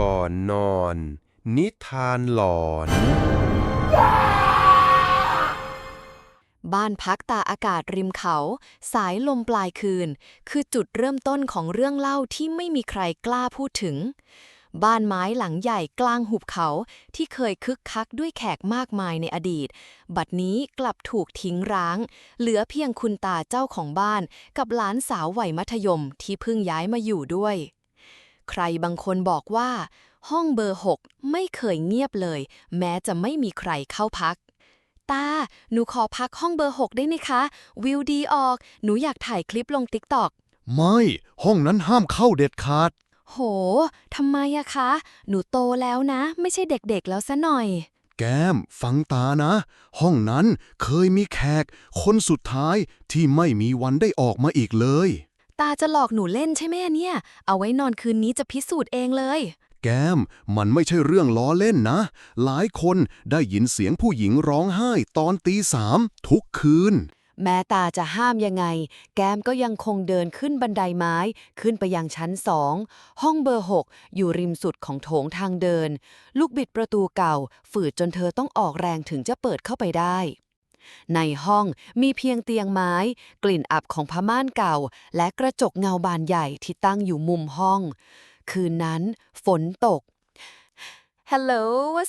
ก่อนนอน นิทานหลอน บ้านพักตาอากาศริมเขา สายลมปลายคืน คือจุดเริ่มต้นของเรื่องเล่าที่ไม่มีใครกล้าพูดถึง บ้านไม้หลังใหญ่กลางหุบเขาที่เคยคึกคักด้วยแขกมากมายในอดีต บัดนี้กลับถูกทิ้งร้าง เหลือเพียงคุณตาเจ้าของบ้าน กับหลานสาววัยมัธยมที่เพิ่งย้ายมาอยู่ด้วย ใครบางคนบอกว่า ห้องเบอร์หกไม่เคยเงียบเลย แม้จะไม่มีใครเข้าพัก ตา หนูขอพักห้องเบอร์หกได้ไหมคะ วิวดีออก หนูอยากถ่ายคลิปลงติ๊กตอกไม่ ห้องนั้นห้ามเข้าเด็ดขาด โหทำไมอะคะ หนูโตแล้วนะ ไม่ใช่เด็กๆแล้วซะหน่อย แก้ม ฟังตานะ ห้องนั้นเคยมีแขก คนสุดท้ายที่ไม่มีวันได้ออกมาอีกเลย ตาจะหลอกหนูเล่นใช่ไหมเนี่ย เอาไว้นอนคืนนี้จะพิสูจน์เองเลย แก้ม มันไม่ใช่เรื่องล้อเล่นนะ หลายคนได้ยินเสียงผู้หญิงร้องไห้ตอนตีสามทุกคืน แม้ตาจะห้ามยังไง แก้มก็ยังคงเดินขึ้นบันไดไม้ ขึ้นไปยังชั้นสอง ห้องเบอร์หกอยู่ริมสุดของโถงทางเดิน ลูกบิดประตูเก่า ฝืดจนเธอต้องออกแรงถึงจะเปิดเข้าไปได้ ในห้องมีเพียงเตียงไม้ กลิ่นอับของผ้าม่านเก่า และกระจกเงาบานใหญ่ที่ตั้งอยู่มุมห้อง คืนนั้นฝนตกฮัลโหล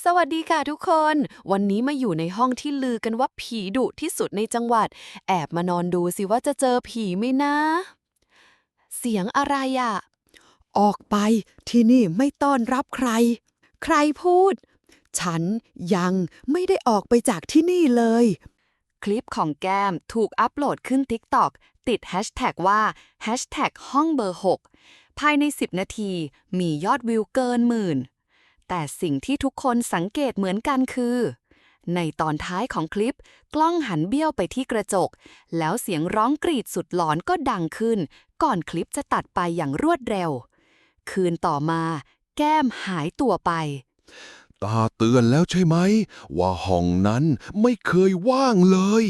สวัสดีค่ะทุกคน วันนี้มาอยู่ในห้องที่ลือกันว่าผีดุที่สุดในจังหวัด แอบมานอนดูสิว่าจะเจอผีไหมนะ เสียงอะไรอะ ออกไปที่นี่ไม่ต้อนรับใคร ใครพูด ฉันยังไม่ได้ออกไปจากที่นี่เลย คลิปของแก้มถูกอัปโหลดขึ้น TikTok ติดแฮชแท็กว่า Hashtag ห้องเบอร์ 6 ภายใน 10 นาทีมียอดวิวเกินหมื่น แต่สิ่งที่ทุกคนสังเกตเหมือนกันคือ ในตอนท้ายของคลิป กล้องหันเบี้ยวไปที่กระจก แล้วเสียงร้องกรีดสุดหลอนก็ดังขึ้น ก่อนคลิปจะตัดไปอย่างรวดเร็ว คืนต่อมา แก้มหายตัวไป ตาเตือนแล้วใช่ไหม ว่าห้องนั้นไม่เคยว่างเลย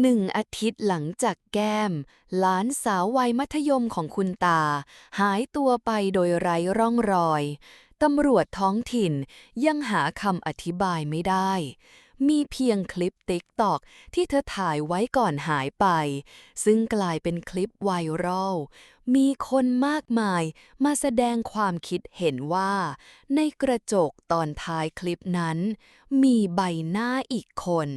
หนึ่งอาทิตย์หลังจากแก้ม หลานสาววัยมัธยมของคุณตา หายตัวไปโดยไร้ร่องรอย ตำรวจท้องถิ่นยังหาคำอธิบายไม่ได้ มีเพียงคลิปติ๊กตอกที่เธอถ่ายไว้ก่อนหายไป ซึ่งกลายเป็นคลิปไวรัล มีคนมากมายมาแสดงความคิดเห็นว่า ในกระจกตอนท้ายคลิปนั้น มีใบหน้าอีกคน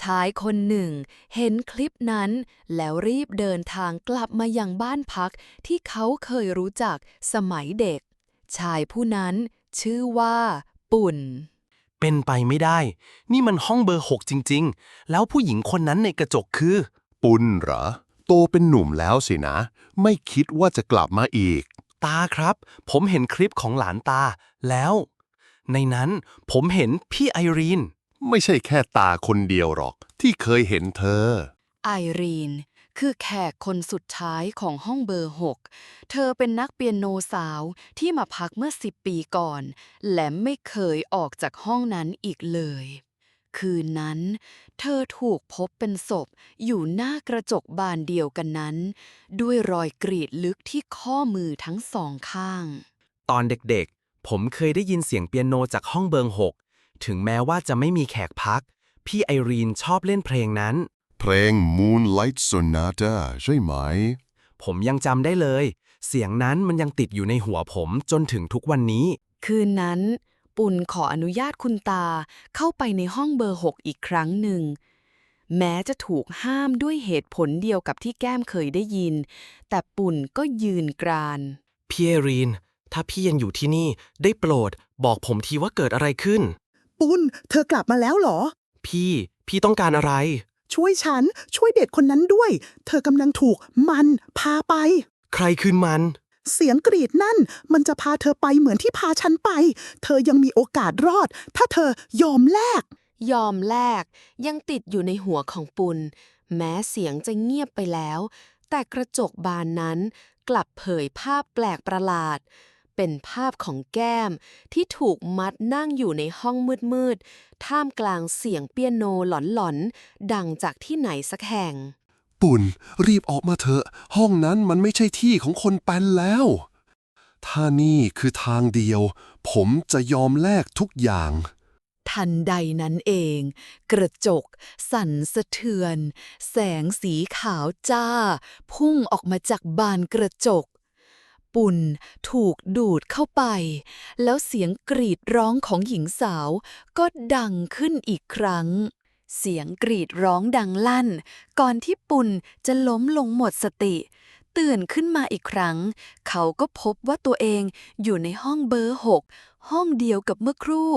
ชายคนหนึ่งเห็นคลิปนั้น แล้วรีบเดินทางกลับมายังบ้านพักที่เขาเคยรู้จักสมัยเด็ก ชายผู้นั้นชื่อว่าปุ่น เป็นไปไม่ได้ นี่มันห้องเบอร์หกจริง ๆ แล้วผู้หญิงคนนั้นในกระจกคือ ปุณเหรอ โตเป็นหนุ่มแล้วสินะ ไม่คิดว่าจะกลับมาอีก ตาครับ ผมเห็นคลิปของหลานตาแล้ว ในนั้นผมเห็นพี่ไอรีน ไม่ใช่แค่ตาคนเดียวหรอก ที่เคยเห็นเธอ ไอรีน คือแขกคนสุดท้ายของห้องเบอร์หกเธอเป็นนักเปียโนสาวที่มาพักเมื่อสิบปีก่อน และไม่เคยออกจากห้องนั้นอีกเลย คืนนั้น เธอถูกพบเป็นศพอยู่หน้ากระจกบานเดียวกันนั้น ด้วยรอยกรีดลึกที่ข้อมือทั้งสองข้าง ตอนเด็กๆ ผมเคยได้ยินเสียงเปียโนจากห้องเบอร์หกถึงแม้ว่าจะไม่มีแขกพัก พี่ไอรีนชอบเล่นเพลงนั้น เพลง Moonlight Sonata ใช่ไหม ผมยังจำได้เลย เสียงนั้นมันยังติดอยู่ในหัวผมจนถึงทุกวันนี้ คืนนั้น ปุ่นขออนุญาตคุณตาเข้าไปในห้องเบอร์หกอีกครั้งหนึ่ง แม้จะถูกห้ามด้วยเหตุผลเดียวกับที่แก้มเคยได้ยิน แต่ปุ่นก็ยืนกราน พี่ไอรีน ถ้าพี่ยังอยู่ที่นี่ได้โปรด บอกผมทีว่าเกิดอะไรขึ้น ปุ้น เธอกลับมาแล้วเหรอ พี่ พี่ต้องการอะไร ช่วยฉัน ช่วยเด็กคนนั้นด้วย เธอกำลังถูกมันพาไป ใครคืนมัน เสียงกรีดนั่น มันจะพาเธอไปเหมือนที่พาฉันไป เธอยังมีโอกาสรอด ถ้าเธอยอมแลก ยอมแลกยังติดอยู่ในหัวของปุณ แม้เสียงจะเงียบไปแล้ว แต่กระจกบานนั้นกลับเผยภาพแปลกประหลาด เป็นภาพของแก้มที่ถูกมัดนั่งอยู่ในห้องมืดๆ ท่ามกลางเสียงเปียโนหลอนๆ ดังจากที่ไหนสักแห่ง ปุ่น รีบออกมาเถอะ ห้องนั้นมันไม่ใช่ที่ของคนแปนแล้ว ถ้านี่คือทางเดียว ผมจะยอมแลกทุกอย่าง ทันใดนั้นเอง กระจก สั่นสะเทือน แสงสีขาวจ้า พุ่งออกมาจากบานกระจก ปุ่น ถูกดูดเข้าไป แล้วเสียงกรีดร้องของหญิงสาว ก็ดังขึ้นอีกครั้ง เสียงกรีดร้องดังลั่น ก่อนที่ปุ่นจะล้มลงหมดสติ ตื่นขึ้นมาอีกครั้ง เขาก็พบว่าตัวเองอยู่ในห้องเบอร์หกห้องเดียวกับเมื่อครู่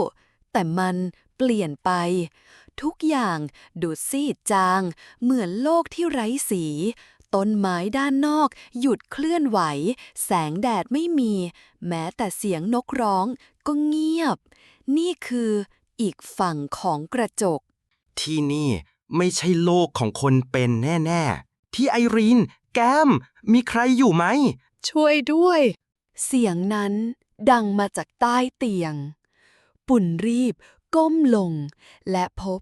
แต่มันเปลี่ยนไป ทุกอย่างดูซีดจาง เหมือนโลกที่ไร้สี ต้นไม้ด้านนอก หยุดเคลื่อนไหว แสงแดดไม่มี แม้แต่เสียงนกร้องก็เงียบ นี่คืออีกฝั่งของกระจก ที่นี่ไม่ใช่โลกของคนเป็นแน่ๆพี่ไอรีน แก้ม มีใครอยู่ไหม ช่วยด้วย เสียงนั้นดังมาจากใต้เตียง ปุ่นรีบก้มลง และพบ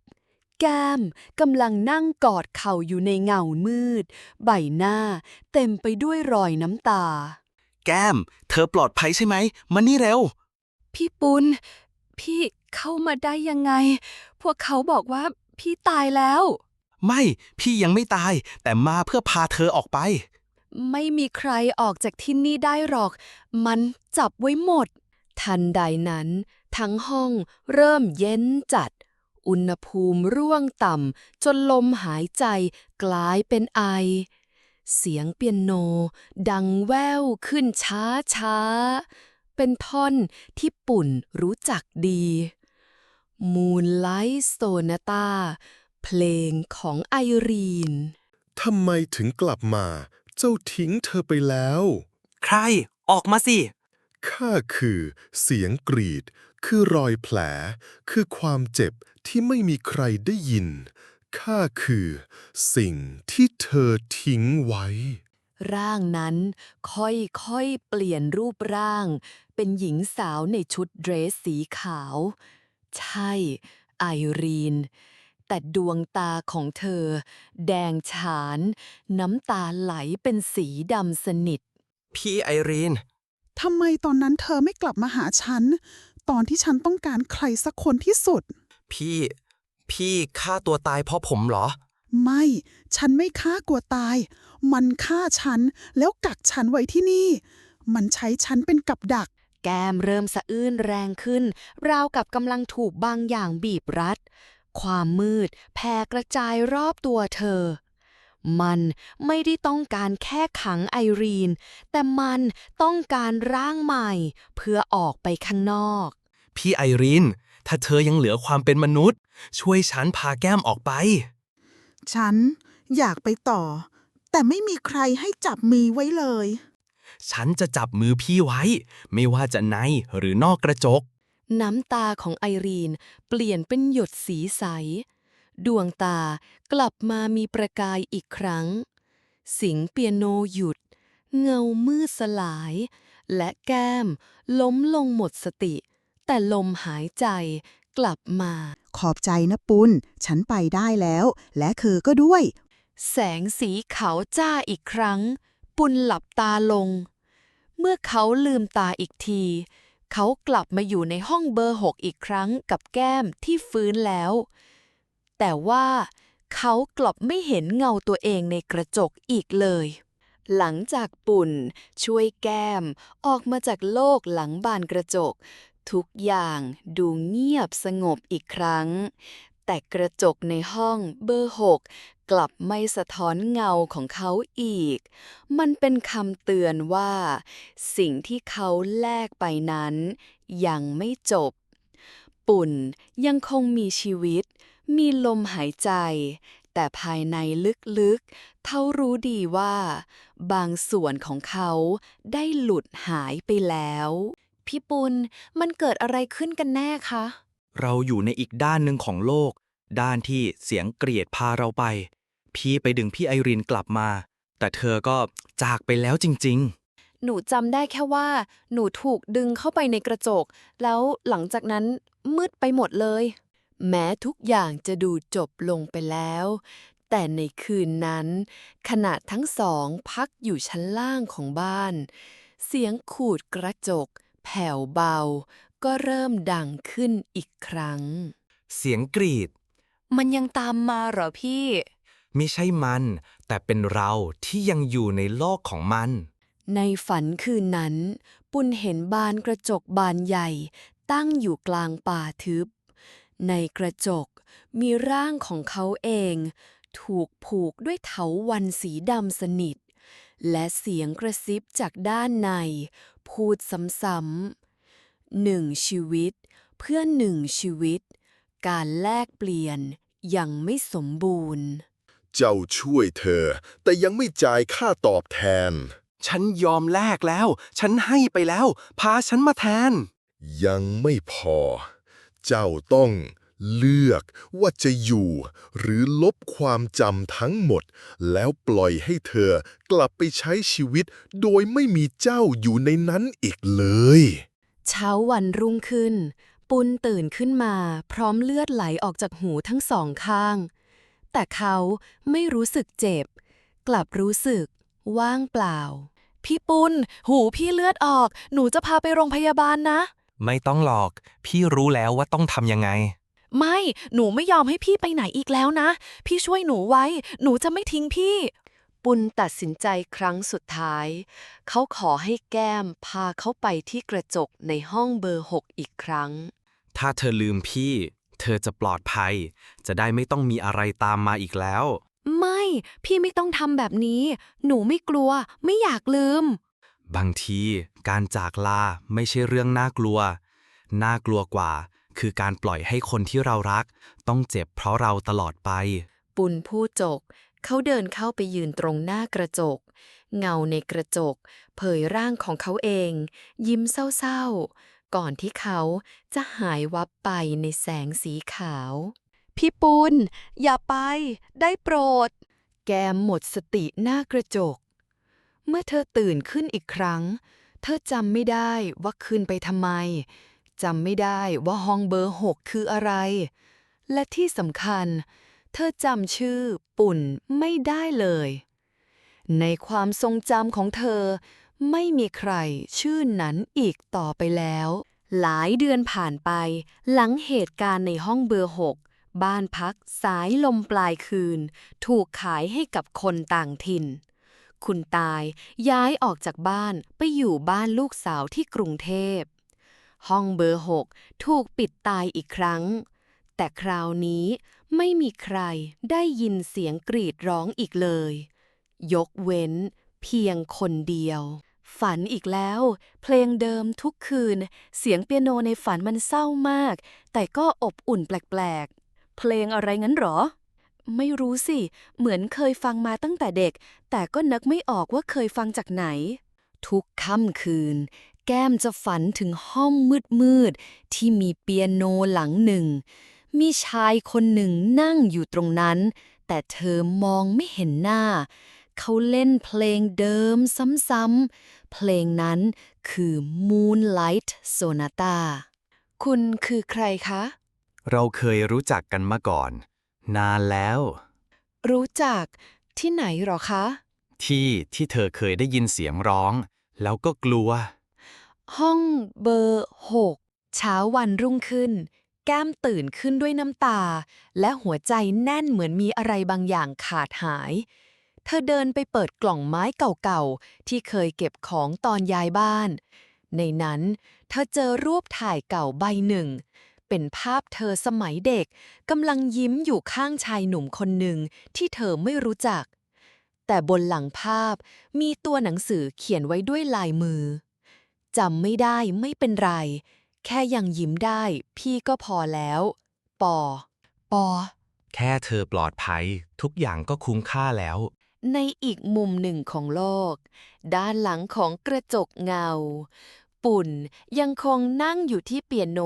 แก้มกำลังนั่งกอดเข่าอยู่ในเงามืด ใบหน้าเต็มไปด้วยรอยน้ำตา แก้ม เธอปลอดภัยใช่ไหม มานี่เร็ว พี่ปุณพี่เข้ามาได้ยังไง พวกเขาบอกว่าพี่ตายแล้ว ไม่พี่ยังไม่ตาย แต่มาเพื่อพาเธอออกไป ไม่มีใครออกจากที่นี่ได้หรอก มันจับไว้หมด ทันใดนั้น ทั้งห้องเริ่มเย็นจัด อุณหภูมิร่วงต่ำจนลมหายใจกลายเป็นไอ เสียงเปียโน ดังแว่วขึ้นช้าช้าๆเป็นท่อนที่ปุ่นรู้จักดี Moonlight Sonata เพลงของไอรีน ทำไมถึงกลับมา เจ้าทิ้งเธอไปแล้ว ใคร ออกมาสิ ข้าคือเสียงกรีด คือรอยแผล คือความเจ็บ ที่ไม่มีใครได้ยิน ข้าคือสิ่งที่เธอทิ้งไว้ ร่างนั้นค่อยๆ เปลี่ยนรูปร่าง เป็นหญิงสาวในชุดเดรสสีขาว ใช่ ไอรีน แต่ดวงตาของเธอ แดงฉาน น้ำตาไหลเป็นสีดำสนิท พี่ไอรีน ทำไมตอนนั้นเธอไม่กลับมาหาฉัน ตอนที่ฉันต้องการใครสักคนที่สุด พี่ พี่ฆ่าตัวตายเพราะผมเหรอ ไม่ ฉันไม่ฆ่ากลัวตาย มันฆ่าฉันแล้วกักฉันไว้ที่นี่ มันใช้ฉันเป็นกับดัก แก้มเริ่มสะอื้นแรงขึ้น ราวกับกำลังถูกบางอย่างบีบรัด ความมืดแผ่กระจายรอบตัวเธอ มันไม่ได้ต้องการแค่ขังไอรีน แต่มันต้องการร่างใหม่ เพื่อออกไปข้างนอก พี่ไอรีน ถ้าเธอยังเหลือความเป็นมนุษย์ ช่วยฉันพาแก้มออกไป ฉันอยากไปต่อ แต่ไม่มีใครให้จับมือไว้เลย ฉันจะจับมือพี่ไว้ ไม่ว่าจะในหรือนอกกระจก น้ำตาของไอรีนเปลี่ยนเป็นหยดสีใส ดวงตากลับมามีประกายอีกครั้งเสิงเปียโนหยุด เงามืดสลาย และแก้มล้มลงหมดสติ แต่ลมหายใจกลับมา ขอบใจนะปุณฉันไปได้แล้ว และเธอก็ด้วย แสงสีขาวจ้าอีกครั้ง ปุณหลับตาลง เมื่อเขาลืมตาอีกที เขากลับมาอยู่ในห้องเบอร์หกอีกครั้งกับแก้มที่ฟื้นแล้ว แต่ว่าเขากลับไม่เห็นเงาตัวเองในกระจกอีกเลย หลังจากปุ่นช่วยแก้มออกมาจากโลกหลังบานกระจก ทุกอย่างดูเงียบสงบอีกครั้ง แต่กระจกในห้องเบอร์หกกลับไม่สะท้อนเงาของเขาอีก มันเป็นคำเตือนว่า สิ่งที่เขาแลกไปนั้น ยังไม่จบ ปุ่นยังคงมีชีวิต มีลมหายใจ แต่ภายในลึกๆ เขารู้ดีว่า บางส่วนของเขาได้หลุดหายไปแล้ว พี่ปุณมันเกิดอะไรขึ้นกันแน่คะ เราอยู่ในอีกด้านหนึ่งของโลก ด้านที่เสียงเกลียดพาเราไป พี่ไปดึงพี่ไอรินกลับมา แต่เธอก็จากไปแล้วจริงหนูจำได้แค่ว่า หนูถูกดึงเข้าไปในกระจก แล้วหลังจากนั้นมืดไปหมดเลย แม้ทุกอย่างจะดูจบลงไปแล้ว แต่ในคืนนั้น ขณะทั้งสองพักอยู่ชั้นล่างของบ้าน เสียงขูดกระจก แผ่วเบา ก็เริ่มดังขึ้นอีกครั้ง เสียงกรีด มันยังตามมาเหรอพี่ ไม่ใช่มัน แต่เป็นเราที่ยังอยู่ในโลกของมัน ในฝันคืนนั้น ปุณเห็นบานกระจกบานใหญ่ ตั้งอยู่กลางป่าทึบ ในกระจกมีร่างของเขาเอง ถูกผูกด้วยเถาวันสีดำสนิท และเสียงกระซิบจากด้านใน พูดซ้ำๆหนึ่งชีวิต เพื่อหนึ่งชีวิต การแลกเปลี่ยนยังไม่สมบูรณ์ เจ้าช่วยเธอ แต่ยังไม่จ่ายค่าตอบแทน ฉันยอมแลกแล้ว ฉันให้ไปแล้ว พาฉันมาแทน ยังไม่พอ เจ้าต้อง เลือกว่าจะอยู่หรือลบความจำทั้งหมด แล้วปล่อยให้เธอกลับไปใช้ชีวิตโดยไม่มีเจ้าอยู่ในนั้นอีกเลย เช้าวันรุ่งขึ้น ปุณตื่นขึ้นมา พร้อมเลือดไหลออกจากหูทั้งสองข้าง แต่เขาไม่รู้สึกเจ็บ กลับรู้สึก ว่างเปล่า พี่ปุณหูพี่เลือดออก หนูจะพาไปโรงพยาบาลนะ ไม่ต้องหรอก พี่รู้แล้วว่าต้องทำยังไง ไม่หนูไม่ยอมให้พี่ไปไหนอีกแล้วนะ พี่ช่วยหนูไว้ หนูจะไม่ทิ้งพี่ ปุณตัดสินใจครั้งสุดท้าย เขาขอให้แก้มพาเขาไปที่กระจกในห้องเบอร์หกอีกครั้ง ถ้าเธอลืมพี่ เธอจะปลอดภัย จะได้ไม่ต้องมีอะไรตามมาอีกแล้ว ไม่ พี่ไม่ต้องทำแบบนี้ หนูไม่กลัว ไม่อยากลืม บางที การจากลาไม่ใช่เรื่องน่ากลัว น่ากลัวกว่า คือการปล่อยให้คนที่เรารัก ต้องเจ็บเพราะเราตลอดไป ปุณผู้จก เขาเดินเข้าไปยืนตรงหน้ากระจก เงาในกระจก เผยร่างของเขาเอง ยิ้มเศร้าๆ ก่อนที่เขาจะหายวับไปในแสงสีขาว พี่ปุณอย่าไป ได้โปรด แกมหมดสติหน้ากระจก เมื่อเธอตื่นขึ้นอีกครั้ง เธอจำไม่ได้ว่าขึ้นไปทำไม จำไม่ได้ว่าห้องเบอร์หกคืออะไร และที่สำคัญ เธอจำชื่อปุ่นไม่ได้เลย ในความทรงจำของเธอ ไม่มีใครชื่อนั้นอีกต่อไปแล้ว หลายเดือนผ่านไป หลังเหตุการณ์ในห้องเบอร์หกบ้านพักสายลมปลายคืน ถูกขายให้กับคนต่างถิ่น คุณตายย้ายออกจากบ้านไปอยู่บ้านลูกสาวที่กรุงเทพ ห้องเบอร์หกถูกปิดตายอีกครั้ง แต่คราวนี้ไม่มีใครได้ยินเสียงกรีดร้องอีกเลย ยกเว้นเพียงคนเดียว ฝันอีกแล้ว เพลงเดิมทุกคืน เสียงเปียโนในฝันมันเศร้ามาก แต่ก็อบอุ่นแปลกๆ เพลงอะไรงั้นหรอ ไม่รู้สิ เหมือนเคยฟังมาตั้งแต่เด็ก แต่ก็นึกไม่ออกว่าเคยฟังจากไหนทุกค่ำคืน แก้มจะฝันถึงห้องมืดๆที่มีเปียโนหลังหนึ่ง มีชายคนหนึ่งนั่งอยู่ตรงนั้น แต่เธอมองไม่เห็นหน้า เขาเล่นเพลงเดิมซ้ำๆ เพลงนั้นคือ Moonlight Sonata คุณคือใครคะ เราเคยรู้จักกันมาก่อน นานแล้ว รู้จักที่ไหนหรอคะ ที่ที่เธอเคยได้ยินเสียงร้อง แล้วก็กลัว ห้องเบอร์หกเช้าวันรุ่งขึ้น แก้มตื่นขึ้นด้วยน้ำตา และหัวใจแน่นเหมือนมีอะไรบางอย่างขาดหาย เธอเดินไปเปิดกล่องไม้เก่าๆ ที่เคยเก็บของตอนย้ายบ้าน ในนั้นเธอเจอรูปถ่ายเก่าใบหนึ่ง เป็นภาพเธอสมัยเด็กกำลังยิ้มอยู่ข้างชายหนุ่มคนหนึ่งที่เธอไม่รู้จัก แต่บนหลังภาพมีตัวหนังสือเขียนไว้ด้วยลายมือ จำไม่ได้ไม่เป็นไร แค่ยังยิ้มได้ พี่ก็พอแล้ว ปอ ปอ แค่เธอปลอดภัย ทุกอย่างก็คุ้มค่าแล้ว ในอีกมุมหนึ่งของโลก ด้านหลังของกระจกเงา ปุ่น ยังคงนั่งอยู่ที่เปียโน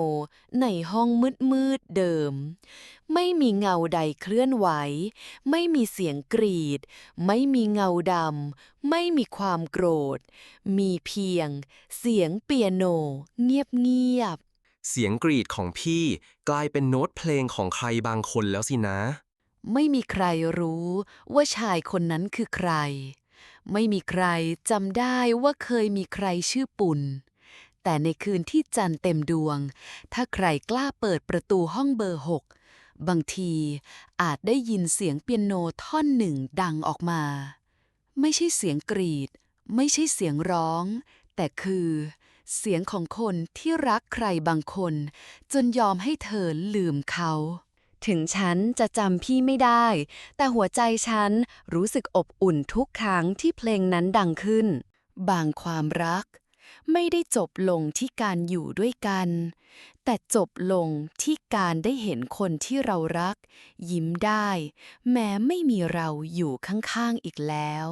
ในห้องมืดๆเดิม ไม่มีเงาใดเคลื่อนไหว ไม่มีเสียงกรีด ไม่มีเงาดำ ไม่มีความโกรธ มีเพียงเสียงเปียโนเงียบๆเสียงกรีดของพี่กลายเป็นโน้ตเพลงของใครบางคนแล้วสินะ ไม่มีใครรู้ว่าชายคนนั้นคือใคร ไม่มีใครจำได้ว่าเคยมีใครชื่อปุ่น แต่ในคืนที่จันเต็มดวง ถ้าใครกล้าเปิดประตูห้องเบอร์หกบางทีอาจได้ยินเสียงเปียโนท่อนหนึ่งดังออกมา ไม่ใช่เสียงกรีด ไม่ใช่เสียงร้อง แต่คือ เสียงของคนที่รักใครบางคน จนยอมให้เธอลืมเขา ถึงฉันจะจำพี่ไม่ได้ แต่หัวใจฉันรู้สึกอบอุ่นทุกครั้งที่เพลงนั้นดังขึ้น บางความรัก ไม่ได้จบลงที่การอยู่ด้วยกัน แต่จบลงที่การได้เห็นคนที่เรารัก ยิ้มได้ แม้ไม่มีเราอยู่ข้างๆอีกแล้ว